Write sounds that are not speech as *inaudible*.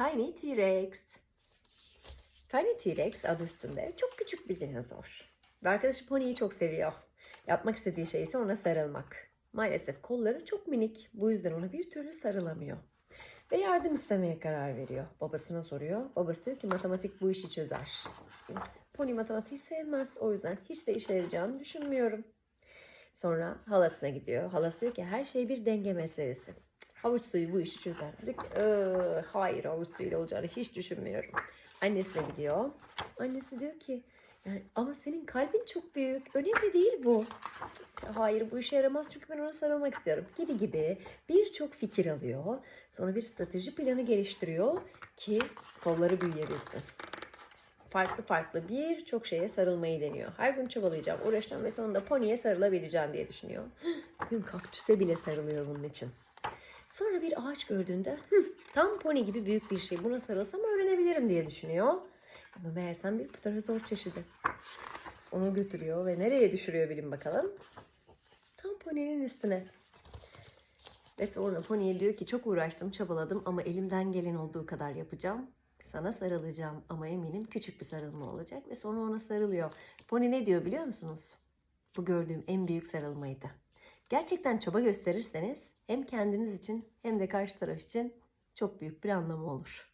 Tiny T-Rex. Tiny T-Rex adı üstünde çok küçük bir dinozor. Ve arkadaşı Pony'yi çok seviyor. Yapmak istediği şey ise ona sarılmak. Maalesef kolları çok minik. Bu yüzden ona bir türlü sarılamıyor. Ve yardım istemeye karar veriyor. Babasına soruyor. Babası diyor ki matematik bu işi çözer. Pony matematiği sevmez. O yüzden hiç de işe yarayacağını düşünmüyorum. Sonra halasına gidiyor. Halası diyor ki her şey bir denge meselesi. Havuç suyu bu işi çözer. Ki "Ee, hayır havuç suyuyla olacağını hiç düşünmüyorum. Annesine gidiyor. Annesi diyor ki yani ama senin kalbin çok büyük. Önemli değil bu. Hayır bu işe yaramaz çünkü ben ona sarılmak istiyorum. Gibi gibi birçok fikir alıyor. Sonra bir strateji planı geliştiriyor ki kolları büyüyebilsin. Farklı farklı birçok şeye sarılmayı deniyor. Her gün çabalayacağım, uğraşacağım ve sonunda poniye sarılabileceğim diye düşünüyor. *gasps* Bugün kaktüse bile sarılıyor bunun için. Sonra bir ağaç gördüğünde "Hı, tam pony gibi büyük bir şey buna sarılsam öğrenebilirim diye düşünüyor. Ama meğersem bir pterozoor çeşidi. Onu götürüyor ve nereye düşürüyor bilin bakalım. Tam poninin üstüne. Ve sonra poniye diyor ki çok uğraştım, çabaladım ama elimden gelen olduğu kadar yapacağım. Sana sarılacağım ama eminim küçük bir sarılma olacak ve sonra ona sarılıyor. Pony ne diyor biliyor musunuz? Bu gördüğüm en büyük sarılmaydı. Gerçekten çaba gösterirseniz hem kendiniz için hem de karşı taraf için çok büyük bir anlamı olur.